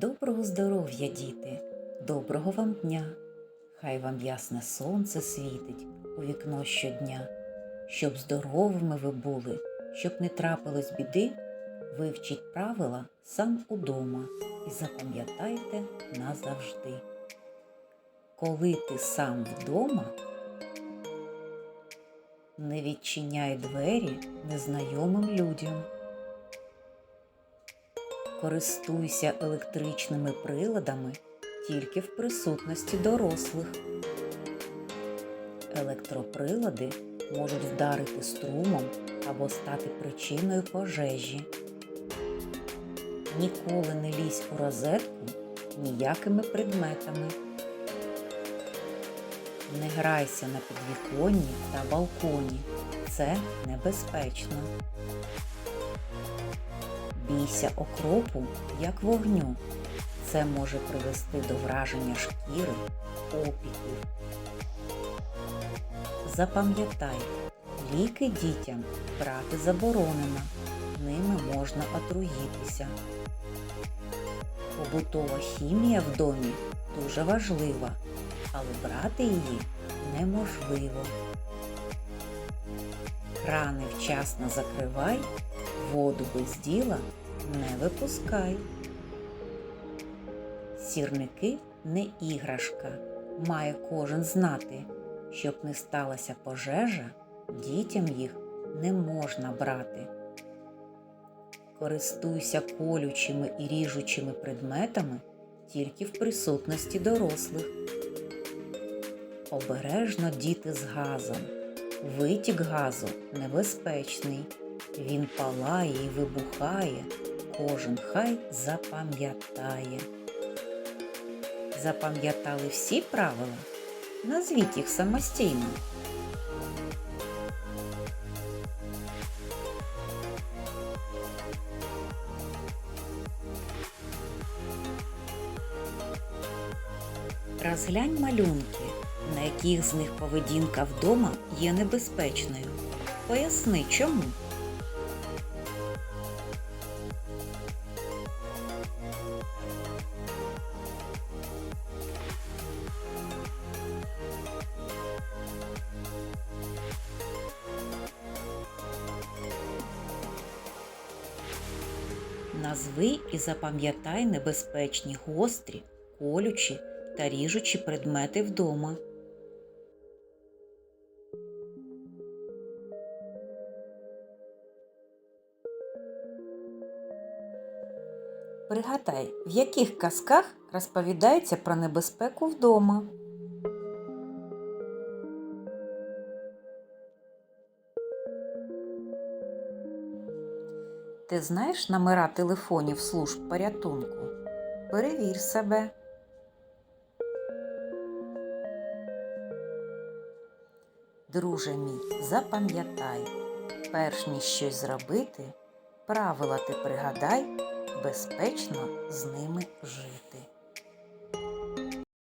Доброго здоров'я, діти, доброго вам дня! Хай вам ясне сонце світить у вікно щодня, щоб здоровими ви були, щоб не трапилось біди, вивчіть правила сам удома і запам'ятайте назавжди. Коли ти сам вдома, не відчиняй двері незнайомим людям. Користуйся електричними приладами тільки в присутності дорослих. Електроприлади можуть вдарити струмом або стати причиною пожежі. Ніколи не лізь у розетку ніякими предметами. Не грайся на підвіконні та балконі. Це небезпечно. Бійся окропу, як вогню. Це може привести до враження шкіри, опіків. Запам'ятай, ліки дітям брати заборонено, ними можна отруїтися. Побутова хімія в домі дуже важлива, але брати її неможливо. Крани вчасно закривай, воду без діла не випускай. Сірники не іграшка, має кожен знати, щоб не сталася пожежа, дітям їх не можна брати. Користуйся колючими і ріжучими предметами тільки в присутності дорослих. Обережно діти з газом. Витік газу небезпечний. Він палає і вибухає, кожен хай запам'ятає. Запам'ятали всі правила? Назвіть їх самостійно. Розглянь малюнки, на яких з них поведінка вдома є небезпечною. Поясни чому. Назви і запам'ятай небезпечні гострі, колючі та ріжучі предмети вдома. Пригадай, в яких казках розповідається про небезпеку вдома. Ти знаєш номера телефонів служб порятунку? Перевір себе. Друже мій, запам'ятай, перш ніж щось зробити, правила ти пригадай, безпечно з ними жити.